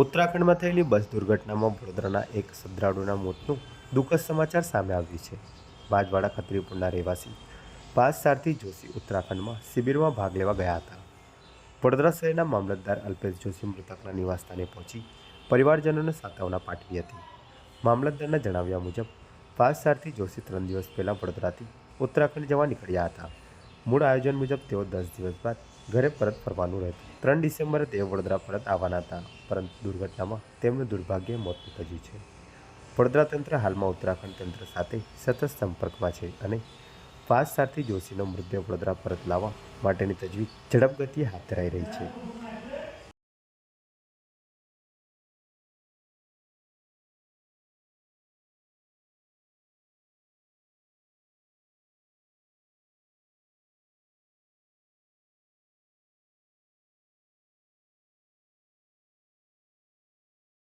ઉત્તરાખંડમાં થયેલી બસ દુર્ઘટનામાં વડોદરાના એક શ્રદ્ધાળુના મોતનું દુઃખદ સમાચાર સામે આવ્યું છે. બાજવાડા ખત્રીપુરના રહેવાસી પાસ સારથી જોશી ઉત્તરાખંડમાં શિબિરમાં ભાગ લેવા ગયા હતા. વડોદરા શહેરના મામલતદાર અલ્પેશ જોશી મૃતકના નિવાસસ્થાને પહોંચી પરિવારજનોને સાંત્વના પાઠવી હતી. મામલતદારના જણાવ્યા મુજબ પાસ સારથી જોશી ત્રણ દિવસ પહેલાં વડોદરાથી ઉત્તરાખંડ જવા નીકળ્યા હતા. મૂળ આયોજન મુજબ તેઓ દસ દિવસ બાદ ઘરે પરત ફરવાનું રહેતું ત્રણ ડિસેમ્બરે તેઓ વડોદરા પરત આવવાના હતા, પરંતુ દુર્ઘટનામાં તેમનું દુર્ભાગ્ય મોત નીપજ્યું છે. વડોદરા તંત્ર હાલમાં ઉત્તરાખંડ તંત્ર સાથે સતત સંપર્કમાં છે અને પાસ સારથી જોશીનો મૃતદેહ વડોદરા પરત લાવવા માટેની તજવીજ ઝડપગતિએ હાથ ધરાઈ રહી છે.